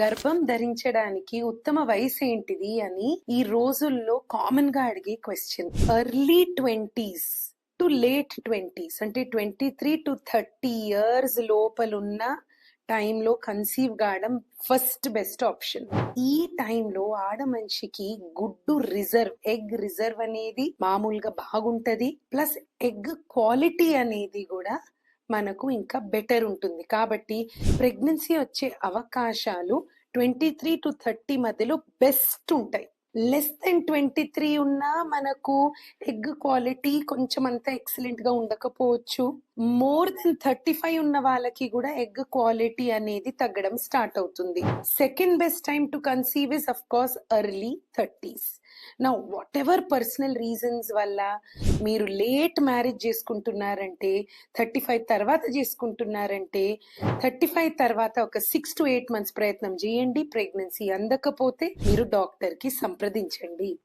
గర్భం ధరించడానికి ఉత్తమ వయసు ఏంటిది అని ఈ రోజుల్లో కామన్గా అడిగే question early twenties to late twenties అంటే twenty three to thirty years లోపలున్న టైంలో కన్సీవ్ కావడం ఫస్ట్ బెస్ట్ ఆప్షన్ ఈ టైంలో ఆడ మనిషికి గుడ్డు రిజర్వ్ ఎగ్ రిజర్వ్ అనేది మామూలుగా బాగుంటది. ప్లస్ ఎగ్ క్వాలిటీ అనేది కూడా మనకు ఇంకా బెటర్ ఉంటుంది. కాబట్టి ప్రెగ్నెన్సీ వచ్చే అవకాశాలు ట్వంటీ త్రీ టు థర్టీ మధ్యలో బెస్ట్ ఉంటాయి. లెస్ దెన్ ట్వంటీ త్రీ ఉన్నా మనకు ఎగ్ క్వాలిటీ కొంచెం అంత ఎక్సలెంట్గా ఉండకపోవచ్చు. మోర్ దెన్ థర్టీ ఫైవ్ ఉన్న వాళ్ళకి కూడా ఎగ్ క్వాలిటీ అనేది తగ్గడం స్టార్ట్ అవుతుంది. Second best time to conceive is of course early thirties నా వాట్ ఎవర్ పర్సనల్ రీజన్స్ వల్ల మీరు లేట్ మ్యారేజ్ చేసుకుంటున్నారంటే థర్టీ ఫైవ్ తర్వాత చేసుకుంటున్నారంటే థర్టీ ఫైవ్ తర్వాత ఒక సిక్స్ టు ఎయిట్ మంత్స్ ప్రయత్నం చేయండి. ప్రెగ్నెన్సీ అందకపోతే మీరు డాక్టర్కి సంప్రదించండి.